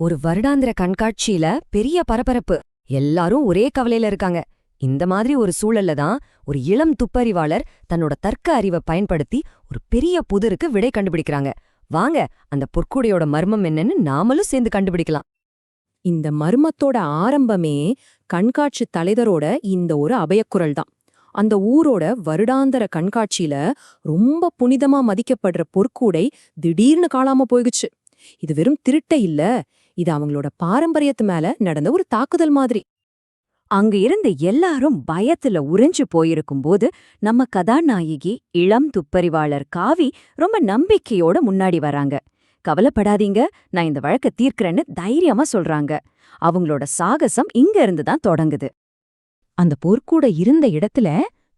ஒரு வருடாந்திர கண்காட்சியில பெரிய பரபரப்பு. எல்லாரும் ஒரே கவலையில இருக்காங்க. இந்த மாதிரி ஒரு சூழல்ல தான் ஒரு இளம் துப்பறிவாளர் தன்னோட தர்க்க அறிவை பயன்படுத்தி ஒரு பெரிய புதிருக்கு விடை கண்டுபிடிக்கிறாங்க. வாங்க அந்த பொற்கூடையோட மர்மம் என்னன்னு நாமளும் சேர்ந்து கண்டுபிடிக்கலாம். இந்த மர்மத்தோட ஆரம்பமே கண்காட்சி தலைவரோட இந்த ஒரு அபயக்குரல் தான். அந்த ஊரோட வருடாந்தர கண்காட்சியில ரொம்ப புனிதமா மதிக்கப்படுற பொற்கூடை திடீர்னு காணாம போயிடுச்சு. இது வெறும் திருட்டை இல்ல இது அவங்களோட பாரம்பரியத்து மேல நடந்த ஒரு தாக்குதல் மாதிரி. அங்க இருந்த எல்லாரும் பயத்துல உறைஞ்சு போயிருக்கும்போது நம்ம கதாநாயகி இளம் துப்பறிவாளர் காவி ரொம்ப நம்பிக்கையோட முன்னாடி வராங்க. கவலைப்படாதீங்க நான் இந்த வழக்க தீர்க்கறேன்னு தைரியமா சொல்றாங்க. அவங்களோட சாகசம் இங்க இருந்து தான் தொடங்குது. அந்த பொற்கூட இருந்த இடத்துல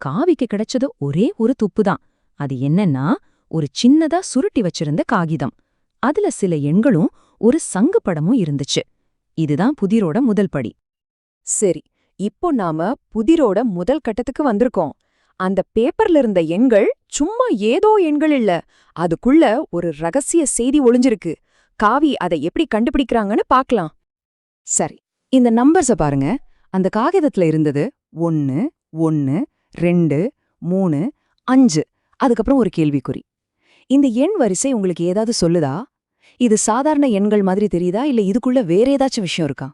காவிக்கு கிடைச்சது ஒரே ஒரு துப்பு தான். அது என்னன்னா ஒரு சின்னதா சுருட்டி வச்சிருந்த காகிதம். அதுல சில எண்களும் ஒரு சங்கு படமும் இருந்துச்சு. இதுதான் புதிரோட முதல் படி. சரி இப்போ நாம புதிரோட முதல் கட்டத்துக்கு வந்திருக்கோம். அந்த பேப்பர்ல இருந்த எண்கள் சும்மா ஏதோ எண்கள் இல்ல. அதுக்குள்ள ஒரு ரகசிய செய்தி ஒளிஞ்சிருக்கு. காவி அதை எப்படி கண்டுபிடிக்கிறாங்கன்னு பார்க்கலாம். சரி இந்த நம்பர்ஸ பாருங்க. அந்த காகிதத்துல இருந்தது ஒன்னு ஒன்னு ரெண்டு மூணு அஞ்சு. அதுக்கப்புறம் ஒரு கேள்விக்குறி. இந்த எண் வரிசை உங்களுக்கு ஏதாவது சொல்லுதா? இது சாதாரண எண்கள் மாதிரி தெரியுதா? இல்ல இதுக்குள்ள வேற ஏதாச்சும் விஷயம் இருக்கா?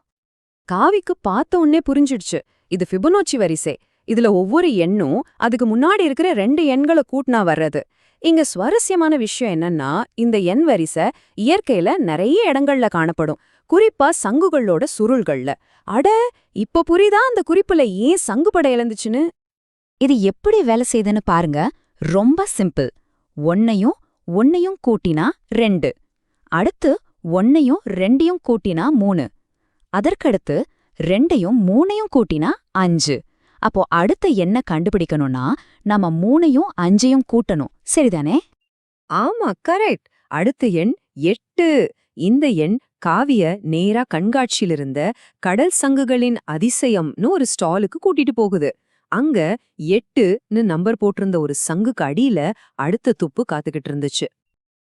காவிக்கு பார்த்த உடனே புரிஞ்சிடுச்சு. இது ஃபிபனோச்சி வரிசை. இதுல ஒவ்வொரு எண்ணும் அதுக்கு முன்னாடி இருக்கிற ரெண்டு எண்களை கூட்டினா வர்றது. இங்க சுவாரஸ்யமான விஷயம் என்னன்னா இந்த எண் வரிசை இயற்கையில நிறைய இடங்கள்ல காணப்படும். குறிப்பா சங்குகளோட சுருள்கள்ல. அட இப்ப புரியுதா? அந்த குறிப்புல ஏன் சங்குபடை இழந்துச்சுன்னு? இது எப்படி வேலை செய்யுதுன்னு பாருங்க. ரொம்ப சிம்பிள். ஒன்னையும் ஒன்னையும் கூட்டினா ரெண்டு. அடுத்து ஒன்னையும் ரெண்டையும் கூட்டினா மூணு. அதற்கடுத்து ரெண்டையும் மூணையும் கூட்டினா அஞ்சு. அப்போ அடுத்து என்ன கண்டுபிடிக்கணும்னா நம்ம மூணையும் அஞ்சையும் கூட்டணும். சரிதானே? ஆமா கரெக்ட். அடுத்த எண் எட்டு. இந்த எண் காவிய நேரா கண்காட்சியிலிருந்த கடல் சங்குகளின் அதிசயம்னு ஒரு ஸ்டாலுக்கு கூட்டிட்டு போகுது. அங்க எட்டுன்னு நம்பர் போட்டிருந்த ஒரு சங்குக்கு அடியில அடுத்த துப்பு காத்துக்கிட்டு இருந்துச்சு.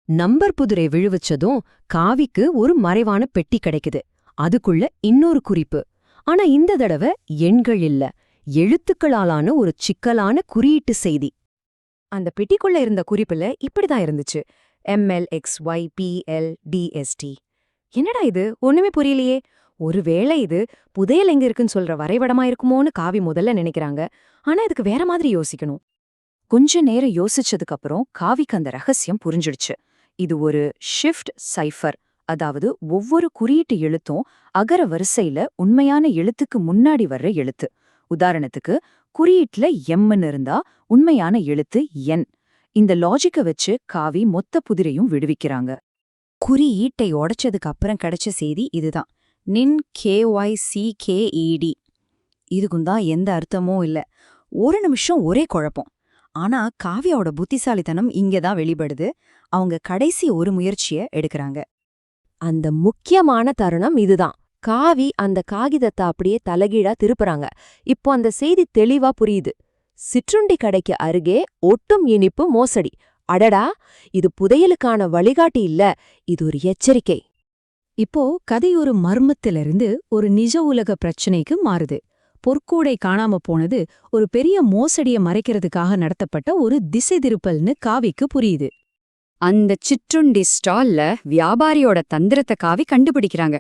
நம்பர் புதிரை விழுவிச்சதும் காவிக்கு ஒரு மறைவான பெட்டி கிடைக்குது. அதுக்குள்ள இன்னொரு குறிப்பு. ஆனா இந்த தடவை எண்கள் இல்ல. எழுத்துக்களாலான ஒரு சிக்கலான குறியீட்டு செய்தி. அந்த பெட்டிக்குள்ள இருந்த குறிப்புல இப்படிதான் இருந்துச்சு. ML X Y PL DST என்னடா இது? ஒண்ணுமே புரியலையே. ஒருவேளை இது புதையல் எங்க இருக்குன்னு சொல்ற வரைபடமா இருக்குமோன்னு காவி முதல்ல நினைக்கிறாங்க. ஆனா இதுக்கு வேற மாதிரி யோசிக்கணும். கொஞ்ச நேரம் யோசிச்சதுக்கு அப்புறம் காவிக்கு அந்த ரகசியம் புரிஞ்சிடுச்சு. இது ஒரு ஷிஃப்ட் சைஃபர் அதாவது ஒவ்வொரு குறியீட்டு எழுத்தும் அகர வரிசையில உண்மையான எழுத்துக்கு முன்னாடி வர்ற எழுத்து. உதாரணத்துக்கு குறியீட்டுல எம்னு இருந்தா உண்மையான எழுத்து என் இந்த லாஜிக்க வச்சு காவி மொத்த புதிரையும் விடுவிக்கிறாங்க. குறியீட்டை உடைச்சதுக்கு அப்புறம் கிடைச்ச செய்தி இதுதான். நின் கேஒய் சிகேஇடி இதுக்கும் தான் எந்த அர்த்தமும் இல்ல. ஒரு நிமிஷம் ஒரே குழப்பம். ஆனா காவியாவோட புத்திசாலித்தனம் இங்க தான் வெளிப்படுது. அவங்க கடைசி ஒரு முயற்சிய எடுக்கறாங்க. அந்த முக்கியமான தருணம் இதுதான். காவி அந்த காகிதத்தை அப்படியே தலகீழா திருப்புறாங்க. இப்போ அந்த செய்தி தெளிவா புரியுது. சிற்றுண்டி கடைக்கு அருகே ஒட்டும் இனிப்பு மோசடி. அடடா! இது புதையலுக்கான வழிகாட்டி இல்ல. இது ஒரு எச்சரிக்கை. இப்போ கதை ஒரு மர்மத்திலிருந்து ஒரு நிஜ உலக பிரச்சனைக்கு மாறுது. பொற்கூடை காணாம போனது ஒரு பெரிய மோசடிய மறைக்கிறதுக்காக நடத்தப்பட்ட ஒரு திசை திருப்பல்னு காவிக்கு புரியுது. அந்த சிற்றுண்டி ஸ்டால்ல வியாபாரியோட தந்திரத்தை காவி கண்டுபிடிக்கிறாங்க.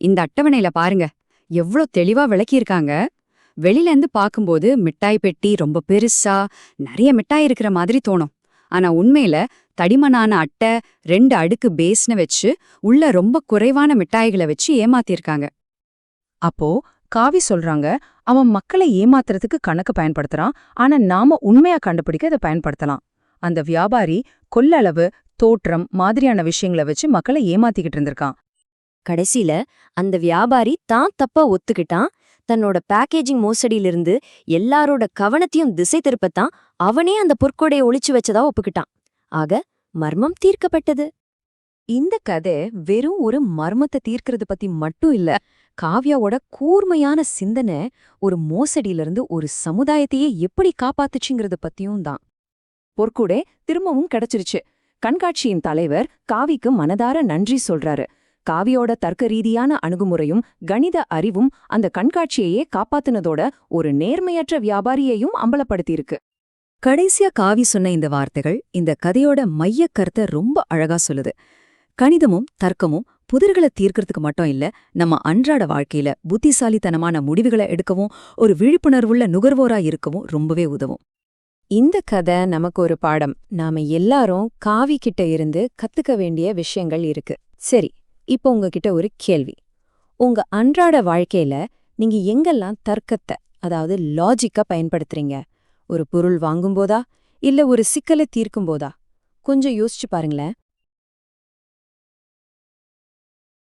இந்த அட்டவணையில பாருங்க எவ்ளோ தெளிவா விளக்கியிருக்காங்க. வெளியிலேருந்து இருந்து மிட்டாய் பெட்டி ரொம்ப பெருசா நிறைய மிட்டாய் இருக்கிற மாதிரி தோணும். ஆனா உண்மையில தடிமனான அட்டை ரெண்டு அடுக்கு பேஸ்னு வச்சு உள்ள ரொம்ப குறைவான மிட்டாய்களை வச்சு ஏமாத்திருக்காங்க. அப்போ காவி சொல்றாங்க அவன் மக்களை ஏமாத்துறதுக்கு கணக்கு பயன்படுத்துறான் ஆனா நாம உண்மையா கண்டுபிடிக்க இதை பயன்படுத்தலாம். அந்த வியாபாரி கொள்ளளவு தோற்றம் மாதிரியான விஷயங்களை வச்சு மக்களை ஏமாத்திக்கிட்டு இருந்திருக்கான். கடைசியில அந்த வியாபாரி தான் தப்பா ஒத்துக்கிட்டான். தன்னோட பேக்கேஜிங் மோசடியிலிருந்து எல்லாரோட கவனத்தையும் திசை திருப்பத்தான் அவனே அந்த பொற்கொடையை ஒளிச்சு வச்சதா ஒப்புக்கிட்டான். ஆக மர்மம் தீர்க்கப்பட்டது. இந்த கதை வெறும் ஒரு மர்மத்தை தீர்க்கறது பத்தி மட்டும் இல்ல காவ்யாவோட கூர்மையான சிந்தனை ஒரு மோசடியிலிருந்து ஒரு சமுதாயத்தையே எப்படி காப்பாத்துச்சுங்கிறத பத்தியும் தான். பொற்கூடே திரும்பவும் கிடைச்சிருச்சு. கண்காட்சியின் தலைவர் காவிக்கு மனதார நன்றி சொல்றாரு. காவியோட தர்க்க ரீதியான அணுகுமுறையும் கணித அறிவும் அந்த கண்காட்சியையே காப்பாத்துனதோட ஒரு நேர்மையற்ற வியாபாரியையும் அம்பலப்படுத்தியிருக்கு. கடைசியா காவி சொன்ன இந்த வார்த்தைகள் இந்த கதையோட மையக் கருத்தை ரொம்ப அழகா சொல்லுது. கணிதமும் தர்க்கமும் புதிர்களை தீர்க்கறதுக்கு மட்டும் இல்ல நம்ம அன்றாட வாழ்க்கையில புத்திசாலித்தனமான முடிவுகளை எடுக்கவும் ஒரு விழிப்புணர்வுள்ள நுகர்வோரா இருக்கவும் ரொம்பவே உதவும். இந்த கதை நமக்கு ஒரு பாடம். நாம எல்லாரும் காவி கிட்ட இருந்து கத்துக்க வேண்டிய விஷயங்கள் இருக்கு. சரி இப்போ உங்ககிட்ட ஒரு கேள்வி. உங்க அன்றாட வாழ்க்கையில நீங்க எங்கெல்லாம் தர்க்கத்தை அதாவது லாஜிக்க பயன்படுத்துறீங்க? ஒரு பொருள் வாங்கும்போதா இல்ல ஒரு சிக்கலை தீர்க்கும்போதா? கொஞ்சம் யோசிச்சு பாருங்களேன்.